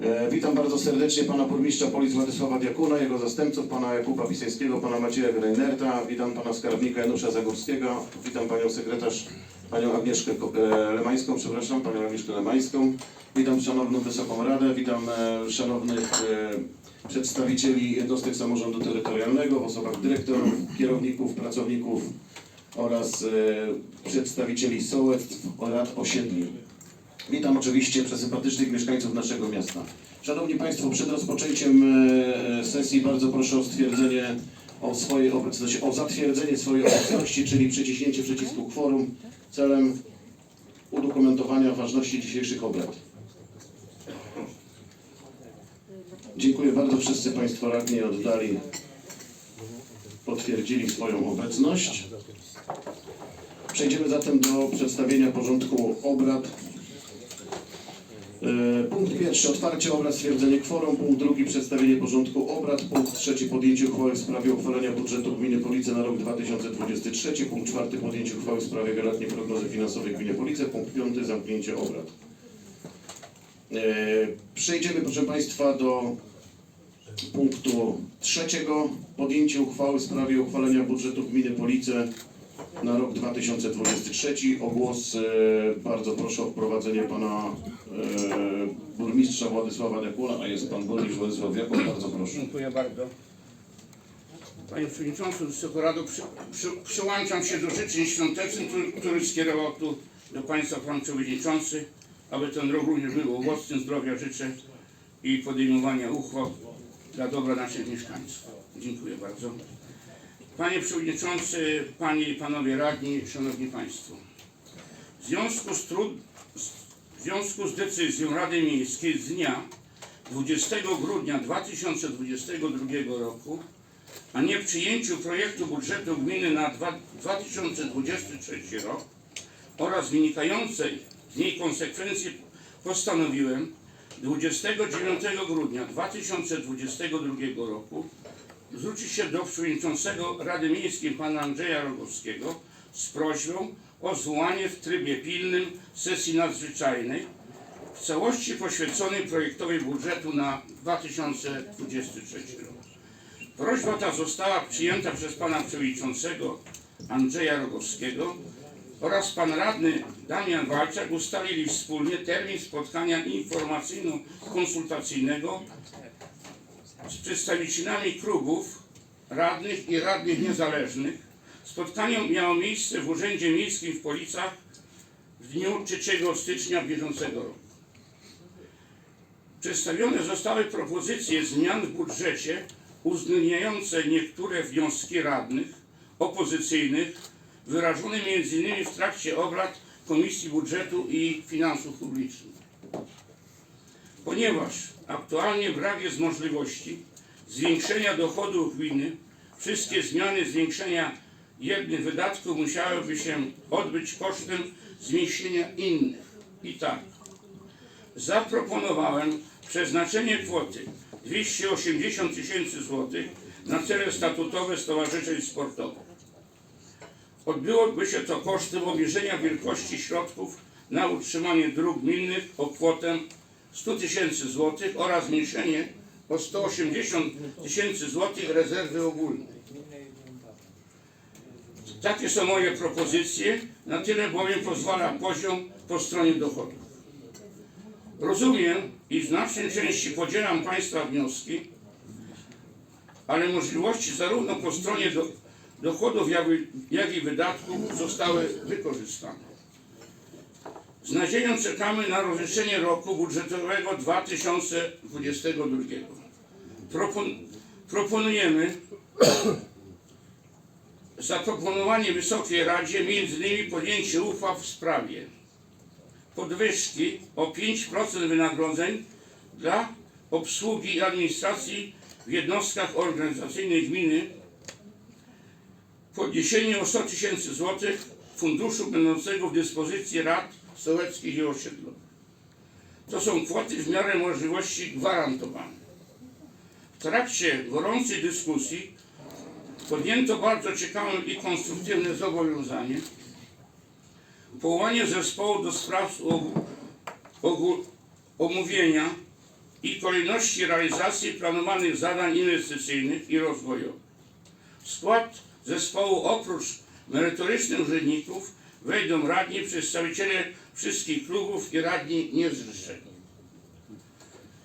E, Witam bardzo serdecznie pana burmistrza Polis Władysława Diakuna, jego zastępców, pana Jakuba Piseńskiego, pana Macieja Greinerta, witam pana skarbnika Janusza Zagórskiego, witam panią sekretarz, panią Agnieszkę e, Lemańską, przepraszam, panią Agnieszkę Lemańską, witam szanowną Wysoką Radę, witam e, szanownych przedstawicieli jednostek samorządu terytorialnego w osobach dyrektorów, kierowników, pracowników oraz przedstawicieli sołectw oraz osiedli. Witam oczywiście przesympatycznych mieszkańców naszego miasta. Szanowni Państwo, przed rozpoczęciem e, sesji bardzo proszę o stwierdzenie o swojej obecności, o zatwierdzenie swojej obecności, czyli przyciśnięcie przycisku kworum celem udokumentowania ważności dzisiejszych obrad. Dziękuję bardzo. Wszyscy Państwo radni oddali, potwierdzili swoją obecność. Przejdziemy zatem do przedstawienia porządku obrad. E, Punkt pierwszy otwarcie obrad, stwierdzenie kworum. Punkt drugi przedstawienie porządku obrad. Punkt trzeci podjęcie uchwały w sprawie uchwalenia budżetu gminy Police na rok 2023. Punkt czwarty podjęcie uchwały w sprawie wieloletniej prognozy finansowej gminy Police. Punkt piąty zamknięcie obrad. E, Przejdziemy proszę Państwa do punktu trzeciego podjęcie uchwały w sprawie uchwalenia budżetu gminy Police na rok 2023. O głos e, bardzo proszę o wprowadzenie pana e, burmistrza Władysława Dekula, a jest pan burmistrz Władysław Jakub, bardzo proszę. Dziękuję bardzo. Panie Przewodniczący, Wysoką Rado, przy, przy, przyłączam się do życzeń świątecznych, który, który skierował tu do Państwa Pan Przewodniczący, aby ten rok również był owocny, zdrowia życzę i podejmowania uchwał dla dobra naszych mieszkańców. Dziękuję bardzo. Panie Przewodniczący, Panie i Panowie Radni, Szanowni Państwo. W związku z, trud, w związku z decyzją Rady Miejskiej z dnia 20 grudnia 2022 roku, a nie przyjęciu projektu budżetu gminy na dwa- 2023 rok oraz wynikającej z niej konsekwencji postanowiłem 29 grudnia 2022 roku zwrócić się do przewodniczącego Rady Miejskiej pana Andrzeja Rogowskiego z prośbą o zwołanie w trybie pilnym sesji nadzwyczajnej w całości poświęconej projektowi budżetu na 2023 rok. Prośba ta została przyjęta przez pana przewodniczącego Andrzeja Rogowskiego oraz pan radny Damian Walczak ustalili wspólnie termin spotkania informacyjno-konsultacyjnego z przedstawicielami klubów radnych i radnych niezależnych. Spotkanie miało miejsce w Urzędzie Miejskim w Policach w dniu 3 stycznia bieżącego roku. Przedstawione zostały propozycje zmian w budżecie uwzględniające niektóre wnioski radnych opozycyjnych wyrażone m.in. w trakcie obrad Komisji Budżetu i Finansów Publicznych. Ponieważ aktualnie brak jest możliwości zwiększenia dochodów gminy, wszystkie zmiany zwiększenia jednych wydatków musiałyby się odbyć kosztem zmniejszenia innych. I tak, zaproponowałem przeznaczenie kwoty 280 tysięcy złotych na cele statutowe stowarzyszeń sportowych. Odbyłoby się to kosztem obniżenia wielkości środków na utrzymanie dróg gminnych o kwotę 100 tysięcy złotych oraz zmniejszenie o 180 tysięcy złotych rezerwy ogólnej. Takie są moje propozycje, na tyle bowiem pozwala poziom po stronie dochodów. Rozumiem i w znacznej części podzielam Państwa wnioski, ale możliwości zarówno po stronie do, dochodów, jak jak i wydatków zostały wykorzystane. Z nadzieją czekamy na rozliczenie roku budżetowego 2022. Propon, proponujemy zaproponowanie Wysokiej Radzie m.in. podjęcie uchwał w sprawie podwyżki o 5% wynagrodzeń dla obsługi i administracji w jednostkach organizacyjnych gminy, podniesienie o 100 tysięcy złotych funduszu będącego w dyspozycji rad sołeckich i osiedlowych. To są kwoty w miarę możliwości gwarantowane. W trakcie gorącej dyskusji podjęto bardzo ciekawe i konstruktywne zobowiązanie powołanie zespołu do spraw omówienia i kolejności realizacji planowanych zadań inwestycyjnych i rozwojowych. Skład zespołu oprócz merytorycznych urzędników wejdą radni, przedstawiciele wszystkich klubów i radni niezrzeszeni.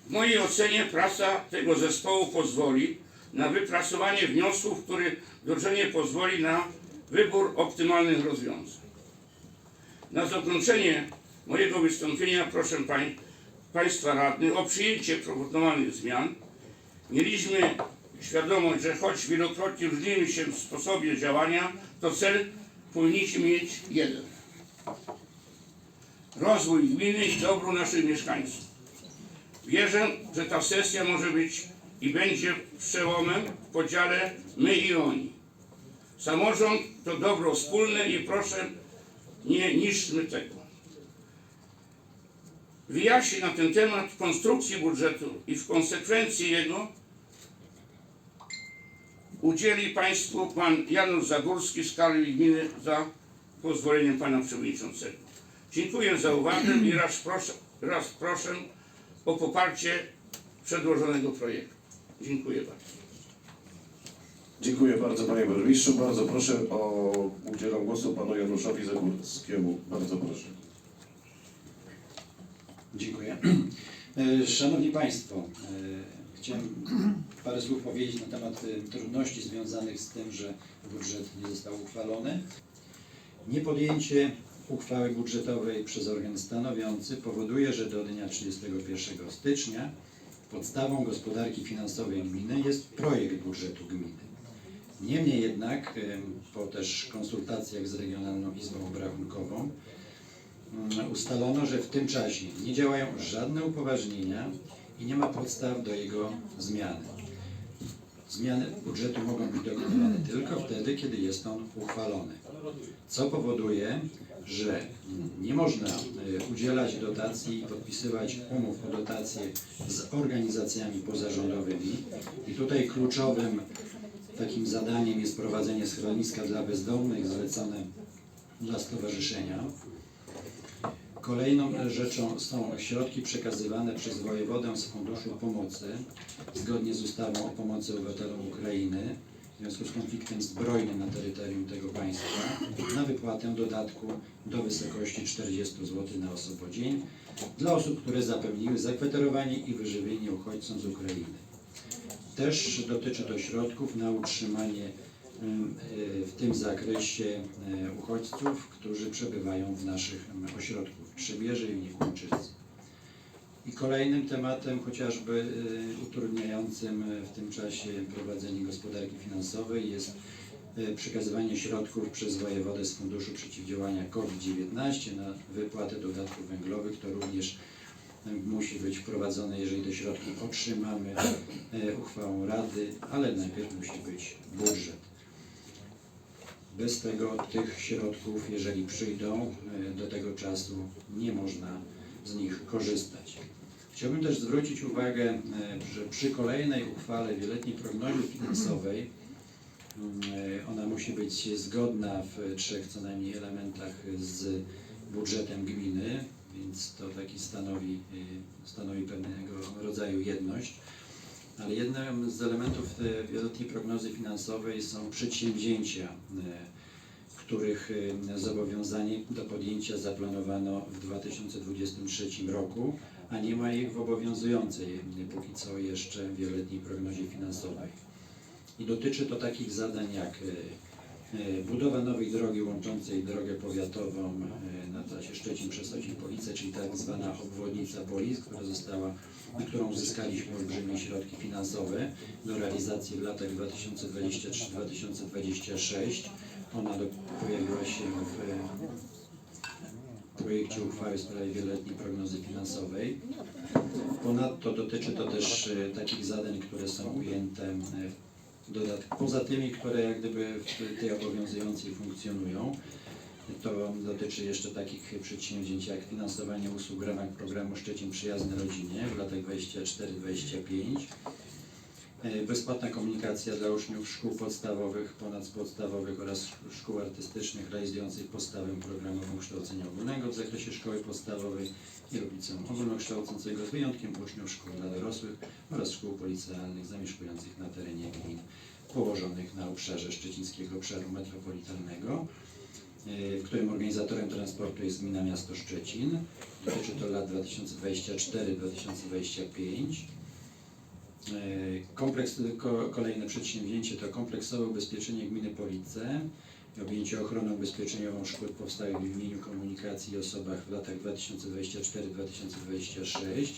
W mojej ocenie praca tego zespołu pozwoli na wypracowanie wniosków, które wdrożenie pozwoli na wybór optymalnych rozwiązań. Na zakończenie mojego wystąpienia proszę pań, Państwa radnych o przyjęcie proponowanych zmian. Mieliśmy świadomość, że choć wielokrotnie różnimy się w sposobie działania, to cel powinniśmy mieć jeden. Rozwój gminy i dobro naszych mieszkańców. Wierzę, że ta sesja może być i będzie przełomem w podziale my i oni. Samorząd to dobro wspólne i proszę nie niszczmy tego. Wyjaśnień na ten temat konstrukcji budżetu i w konsekwencji jego udzieli Państwu Pan Janusz Zagórski z Karli Gminy za pozwoleniem Pana Przewodniczącego. Dziękuję za uwagę i raz proszę, raz proszę o poparcie przedłożonego projektu. Dziękuję bardzo. Dziękuję bardzo panie burmistrzu. Bardzo proszę o udzielę głosu panu Januszowi Zagórskiemu. Bardzo proszę. Dziękuję. E, Szanowni Państwo, e, chciałem parę słów powiedzieć na temat e, trudności związanych z tym, że budżet nie został uchwalony. Niepodjęcie uchwały budżetowej przez organ stanowiący powoduje, że do dnia 31 stycznia podstawą gospodarki finansowej gminy jest projekt budżetu gminy. Niemniej jednak, po też konsultacjach z Regionalną Izbą Obrachunkową, ustalono, że w tym czasie nie działają żadne upoważnienia i nie ma podstaw do jego zmiany. Zmiany budżetu mogą być dokonywane tylko wtedy, kiedy jest on uchwalony. Co powoduje, że nie można y, udzielać dotacji i podpisywać umów o dotacje z organizacjami pozarządowymi. I tutaj kluczowym takim zadaniem jest prowadzenie schroniska dla bezdomnych zlecone dla stowarzyszenia. Kolejną rzeczą są środki przekazywane przez wojewodę z Funduszu Pomocy zgodnie z ustawą o pomocy obywatelom Ukrainy w związku z konfliktem zbrojnym na terytorium tego państwa na wypłatę dodatku do wysokości 40 zł na osobę dzień dla osób, które zapewniły zakwaterowanie i wyżywienie uchodźcom z Ukrainy. Też dotyczy to środków na utrzymanie e, w tym zakresie e, uchodźców, którzy przebywają w naszych em, w Trzebierze i kolejnym tematem, chociażby e, utrudniającym e, w tym czasie prowadzenie gospodarki finansowej jest e, przekazywanie środków przez wojewodę z Funduszu Przeciwdziałania COVID-19 na wypłatę dodatków węglowych. To również musi być wprowadzone, jeżeli te środki otrzymamy uchwałą Rady, ale najpierw musi być budżet. Bez tego tych środków, jeżeli przyjdą e, do tego czasu, nie można z nich korzystać. Chciałbym też zwrócić uwagę, e, że przy kolejnej uchwale wieloletniej prognozy finansowej e, ona musi być zgodna w trzech co najmniej elementach z budżetem gminy, więc to taki stanowi, stanowi pewnego rodzaju jedność. Ale jednym z elementów wieloletniej prognozy finansowej są przedsięwzięcia, e, których e, zobowiązanie do podjęcia zaplanowano w 2023 roku, a nie ma ich w obowiązującej e, póki co jeszcze wieloletniej prognozie finansowej. I dotyczy to takich zadań jak budowa nowej drogi łączącej drogę powiatową e, na trasie Szczecin-Przesocin-Police, czyli tak zwana obwodnica Polic, która została, na którą uzyskaliśmy olbrzymie środki finansowe do realizacji w latach 2023-2026. Ona pojawiła się w e, projekcie uchwały w sprawie wieloletniej prognozy finansowej. Ponadto dotyczy to też e, takich zadań, które są ujęte e, w poza tymi, które jak gdyby w tej obowiązującej funkcjonują. To dotyczy jeszcze takich przedsięwzięć jak finansowanie usług w ramach programu Szczecin Przyjazny Rodzinie w latach 24-25. E, Bezpłatna komunikacja dla uczniów szkół podstawowych, ponadpodstawowych oraz szkół artystycznych realizujących podstawę programową kształcenia ogólnego w zakresie szkoły podstawowej i liceum ogólnokształcącego z wyjątkiem uczniów szkół dla dorosłych oraz szkół policealnych zamieszkujących na terenie gmin położonych na obszarze Szczecińskiego Obszaru Metropolitalnego, e, w którym organizatorem transportu jest Gmina Miasto Szczecin. Dotyczy to lat 2024-2025. E, Kompleks, ko, kolejne przedsięwzięcie to kompleksowe ubezpieczenie gminy Police objęcie ochroną ubezpieczeniową szkód powstałych w imieniu komunikacji i osobach w latach 2024-2026.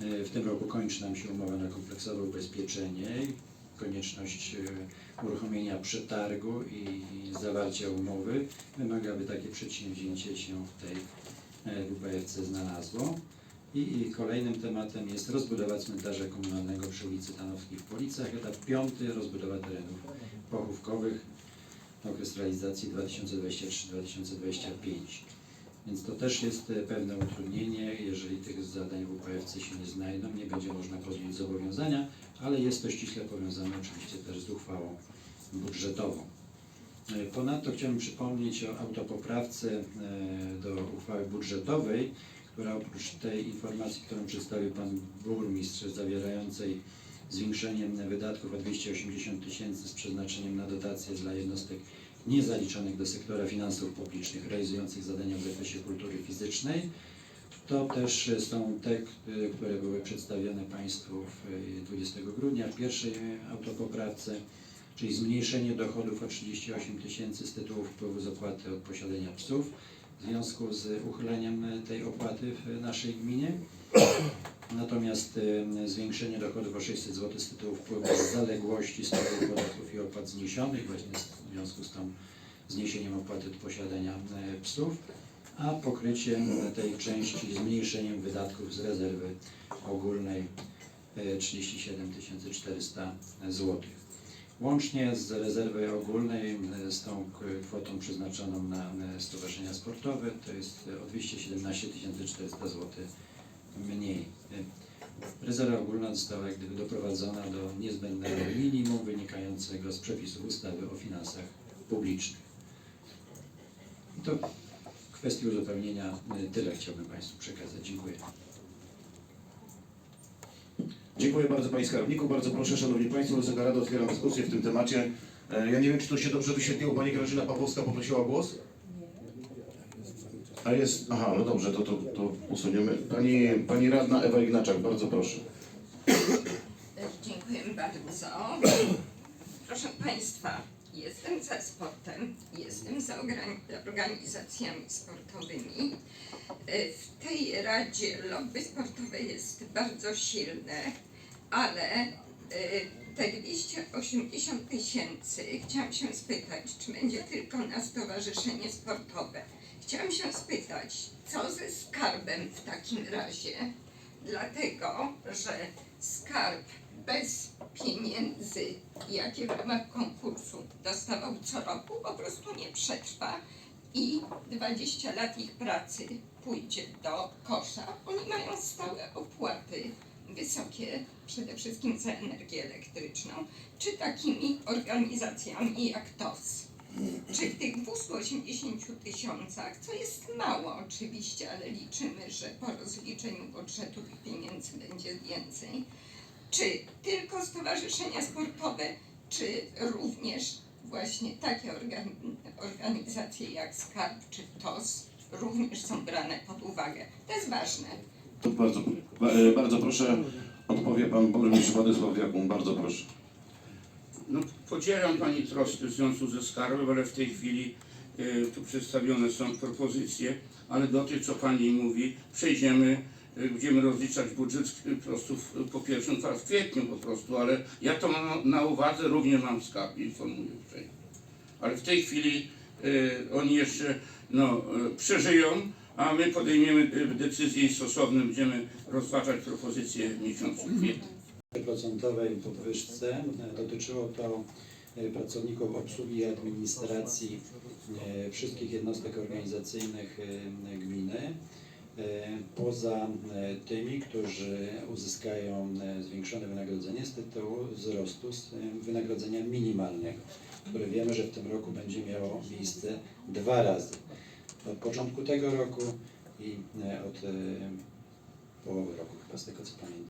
E, W tym roku kończy nam się umowa na kompleksowe ubezpieczenie. Konieczność e, uruchomienia przetargu i zawarcia umowy wymaga, aby takie przedsięwzięcie się w tej WPFC znalazło. I, kolejnym tematem jest rozbudowa cmentarza komunalnego przy ulicy Tanowskiej w Policach. Etap piąty, rozbudowa terenów pochówkowych. Okres realizacji 2023-2025. Więc to też jest e, pewne utrudnienie, jeżeli tych zadań w UPFC się nie znajdą, nie będzie można podjąć zobowiązania, ale jest to ściśle powiązane oczywiście też z uchwałą budżetową. E, Ponadto chciałbym przypomnieć o autopoprawce e, do uchwały budżetowej, która oprócz tej informacji, którą przedstawił Pan Burmistrz, zawierającej zwiększenie wydatków o 280 tysięcy z przeznaczeniem na dotacje dla jednostek niezaliczonych do sektora finansów publicznych realizujących zadania w zakresie kultury fizycznej, to też są te, k- które były przedstawione Państwu w y, 20 grudnia. W pierwszej autopoprawce, czyli zmniejszenie dochodów o 38 tysięcy z tytułu wpływu z opłaty od posiadania psów w związku z uchyleniem tej opłaty w naszej gminie. Natomiast y, zwiększenie dochodów o 600 zł z tytułu wpływu z zaległości z tytułu podatków i opłat zniesionych właśnie w związku z tą zniesieniem opłaty od posiadania y, psów, a pokryciem tej części zmniejszeniem wydatków z rezerwy ogólnej y, 37 400 zł. Łącznie z rezerwy ogólnej y, z tą kwotą przeznaczoną na y, stowarzyszenia sportowe to jest y, o 217 400 zł mniej. Rezerwa ogólna została jak gdyby doprowadzona do niezbędnego minimum wynikającego z przepisów ustawy o finansach publicznych. To w kwestii uzupełnienia tyle chciałbym Państwu przekazać. Dziękuję. Dziękuję bardzo Panie Skarbniku. Bardzo proszę Szanowni Państwo, Wysoka Rado, otwieram dyskusję w tym temacie. E, Ja nie wiem, czy to się dobrze wyświetliło. Pani Grażyna Pawłowska poprosiła o głos? A jest, aha, no dobrze, to, to, to usuniemy. Pani, pani Radna Ewa Ignaczak, bardzo proszę. Dziękuję bardzo. Proszę Państwa, jestem za sportem, jestem za organi- organizacjami sportowymi. E, W tej Radzie lobby sportowe jest bardzo silne, ale e, te 280 tysięcy, chciałam się spytać, czy będzie tylko na stowarzyszenie sportowe. Chciałam się spytać, co ze skarbem w takim razie, dlatego że skarb bez pieniędzy, jakie w ramach konkursu dostawał co roku, po prostu nie przetrwa i 20 lat ich pracy pójdzie do kosza. Oni mają stałe opłaty, wysokie, przede wszystkim za energię elektryczną, czy takimi organizacjami jak TOS. Czy w tych 280 tysiącach, co jest mało oczywiście, ale liczymy, że po rozliczeniu budżetu tych pieniędzy będzie więcej, czy tylko stowarzyszenia sportowe, czy również właśnie takie organi- organizacje jak Skarb czy TOS również są brane pod uwagę. To jest ważne. Bardzo, e, bardzo proszę, odpowie Pan Burmistrz Władysław Jakun, bardzo proszę. No, podzielam Pani troskę w związku ze skarbem, ale w tej chwili y, tu przedstawione są propozycje, ale do tych, co Pani mówi, przejdziemy, y, będziemy rozliczać budżet y, po prostu w, po pierwszym w kwietniu po prostu, ale ja to mam na uwadze, również mam skarb, informuję uprzejmie. Ale w tej chwili y, oni jeszcze no, y, przeżyją, a my podejmiemy decyzję i stosowne będziemy rozważać propozycję w miesiącu kwietnia. Procentowej podwyżce e, dotyczyło to e, pracowników obsługi i administracji e, wszystkich jednostek organizacyjnych gminy poza tymi, którzy uzyskają zwiększone wynagrodzenie z tytułu wzrostu z wynagrodzenia minimalnego, które wiemy, że w tym roku będzie miało miejsce dwa razy od początku tego roku i e, od e, połowy roku, chyba z tego co pamiętam.